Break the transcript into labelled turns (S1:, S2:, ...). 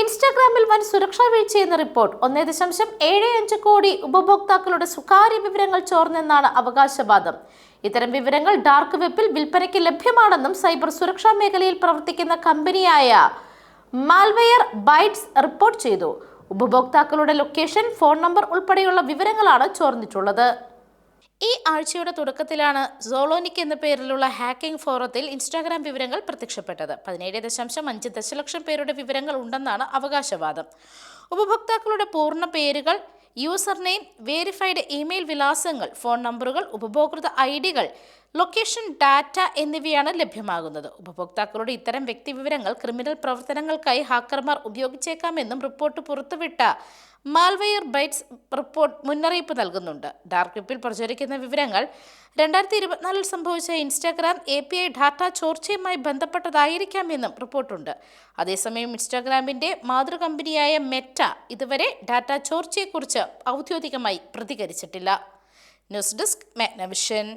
S1: ഇൻസ്റ്റാഗ്രാമിൽ വൻ സുരക്ഷാ വീഴ്ചയെന്ന റിപ്പോർട്ട്. ഒന്നേ ദശാംശം ഏഴ് അഞ്ച് കോടി ഉപഭോക്താക്കളുടെ സ്വകാര്യ വിവരങ്ങൾ ചോർന്നെന്നാണ് അവകാശവാദം. ഇത്തരം വിവരങ്ങൾ ഡാർക്ക് വെബിൽ വിൽപ്പനയ്ക്ക് ലഭ്യമാണെന്നും സൈബർ സുരക്ഷാ മേഖലയിൽ പ്രവർത്തിക്കുന്ന കമ്പനിയായ മാൽവെയർ ബൈറ്റ്സ് റിപ്പോർട്ട് ചെയ്തു. ഉപഭോക്താക്കളുടെ ലൊക്കേഷൻ ഫോൺ നമ്പർ ഉൾപ്പെടെയുള്ള വിവരങ്ങളാണ് ചോർന്നിട്ടുള്ളത്. ഈ ആഴ്ചയുടെ തുടക്കത്തിലാണ് സോളോനിക് എന്ന പേരിലുള്ള ഹാക്കിംഗ് ഫോറത്തിൽ ഇൻസ്റ്റാഗ്രാം വിവരങ്ങൾ പ്രത്യക്ഷപ്പെട്ടത്. പതിനേഴ് ദശാംശം അഞ്ച് ദശലക്ഷം പേരുടെ വിവരങ്ങൾ ഉണ്ടെന്നാണ് അവകാശവാദം. ഉപഭോക്താക്കളുടെ പൂർണ പേരുകൾ യൂസർ നെയിം വേരിഫൈഡ് ഇമെയിൽ വിലാസങ്ങൾ ഫോൺ നമ്പറുകൾ ഉപഭോക്തൃ ഐ ഡികൾ ലൊക്കേഷൻ ഡാറ്റ എന്നിവയാണ് ലഭ്യമാകുന്നത്. ഉപഭോക്താക്കളുടെ ഇത്തരം വ്യക്തിവിവരങ്ങൾ ക്രിമിനൽ പ്രവർത്തനങ്ങൾക്കായി ഹാക്കർമാർ ഉപയോഗിച്ചേക്കാമെന്നും റിപ്പോർട്ട് പുറത്തുവിട്ട മാൽവെയർ ബൈറ്റ്സ് റിപ്പോർട്ട് മുന്നറിയിപ്പ് നൽകുന്നുണ്ട്. ഡാർക്ക് വെബിൽ പ്രചരിക്കുന്ന വിവരങ്ങൾ രണ്ടായിരത്തി ഇരുപത്തിനാലിൽ സംഭവിച്ച Instagram A P I data ചോർച്ചയുമായി ബന്ധപ്പെട്ടതായിരിക്കാമെന്നും റിപ്പോർട്ടുണ്ട്. അതേസമയം ഇൻസ്റ്റാഗ്രാമിന്റെ മാതൃകമ്പനിയായ മെറ്റ ഇതുവരെ ഡാറ്റ ചോർച്ചയെക്കുറിച്ച് ഔദ്യോഗികമായി പ്രതികരിച്ചിട്ടില്ല. News desk Magnavision.